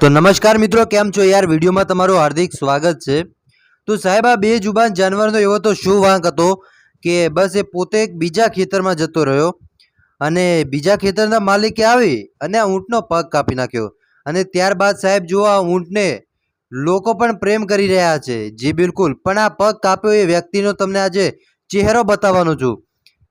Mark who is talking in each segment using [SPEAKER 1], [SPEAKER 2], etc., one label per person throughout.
[SPEAKER 1] તો નમસ્કાર મિત્રો, કેમ છો યાર? વિડીયોમાં તમારું હાર્દિક સ્વાગત છે. તો સાહેબ, આ બે જુબાન જાનવરનો એવો તો શું વાંક હતો કે બસ એ પોતે બીજા ખેતરમાં જતો રહ્યો અને બીજા ખેતરના માલિકે આવી અને આ ઊંટનો પગ કાપી નાખ્યો. અને ત્યારબાદ સાહેબ જો આ ઊંટને લોકો પણ પ્રેમ કરી રહ્યા છે. જી બિલકુલ. પણ આ પગ કાપ્યો એ વ્યક્તિનો તમને આજે ચહેરો બતાવવાનો છું.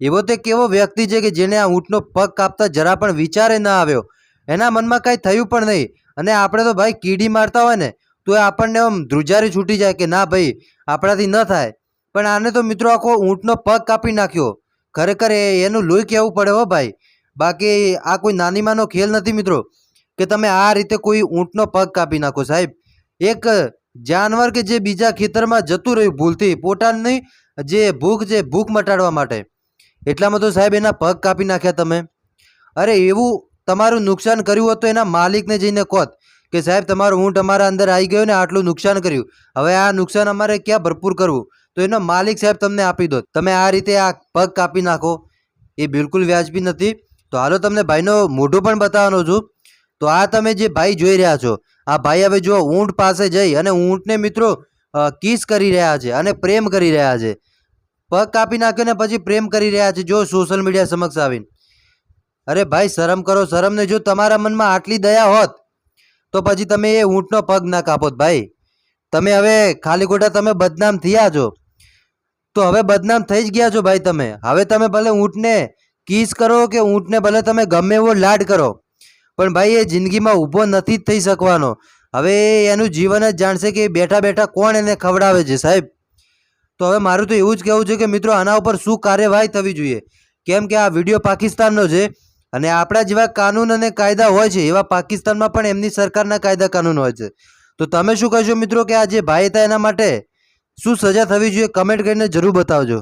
[SPEAKER 1] એવો તે કેવો વ્યક્તિ છે કે જેને આ ઊંટનો પગ કાપતા જરા પણ વિચારે ના આવ્યો. એના મનમાં કાંઈ થયું પણ નહીં. અને આપણે તો ભાઈ કીડી મારતા હોય ને, તો એ આપણને આમ ધ્રુજારી છૂટી જાય કે ના ભાઈ, આપણાથી ન થાય. પણ આને તો મિત્રો આખો ઊંટનો પગ કાપી નાખ્યો. ખરેખર એ એનું લોહી કહેવું પડે હો ભાઈ. બાકી આ કોઈ નાનીમાનો ખેલ નથી મિત્રો, કે તમે આ રીતે કોઈ ઊંટનો પગ કાપી નાખો સાહેબ. એક જાનવર કે જે બીજા ખેતરમાં જતું રહ્યું ભૂલથી, પોતાની જે ભૂખ જે ભૂખ મટાડવા માટે. એટલામાં તો સાહેબ એના પગ કાપી નાખ્યા તમે. અરે એવું તમારું નુકસાન કર્યું હોત તો એના માલિકને જઈને કોત કે સાહેબ, તમારો ઊંટ અમારા અંદર આવી ગયો ને આટલું નુકસાન કર્યું. હવે આ નુકસાન અમારે ક્યાં ભરપૂર કરવું? તો એનો માલિક સાહેબ તમને આપી દો. તમે આ રીતે આ પગ કાપી નાખો. એ બિલકુલ વ્યાજબી નથી. તો હાલો તમને ભાઈનો મોઢું પણ બતાવવાનો છું. તો આ તમે જે ભાઈ જોઈ રહ્યા છો, આ ભાઈ હવે જો ઊંટ પાસે જઈ અને ઊંટને મિત્રો કિસ કરી રહ્યા છે અને પ્રેમ કરી રહ્યા છે. પગ કાપી નાખ્યો ને પછી પ્રેમ કરી રહ્યા છે. જો સોશિયલ મીડિયા સમક્ષ આવીને. અરે ભાઈ, શરમ કરો શરમ ને જો તમારા મનમાં આટલી દયા હોત, તો પછી તમે એ ઊંટનો પગ ના કાપોત ભાઈ. તમે હવે ખાલી ખોટા તમે બદનામ થયા છો. તો હવે બદનામ થઈ જ ગયા છો ભાઈ તમે. હવે તમે ભલે ઊંટને કિસ કરો કે ઊંટને ભલે તમે ગમે એવો લાડ કરો, પણ ભાઈ એ જિંદગીમાં ઊભો નથી જ થઈ શકવાનો. હવે એનું જીવન જ જાણશે કે બેઠા બેઠા કોણ એને ખવડાવે છે સાહેબ. તો હવે મારું તો એવું જ કહેવું છે કે મિત્રો, આના ઉપર શું કાર્યવાહી થવી જોઈએ? કેમ કે આ વીડિયો પાકિસ્તાનનો છે. અને આપણા જેવા કાનૂન અને કાયદા હોય છે, એવા પાકિસ્તાનમાં પણ એમની સરકારના કાયદા કાનૂન હોય છે. તો તમે શું કહેશો મિત્રો કે આ જે ભાઈ હતા એના માટે? શું સજા થવી જોઈએ? કમેન્ટ કરીને જરૂર બતાવજો.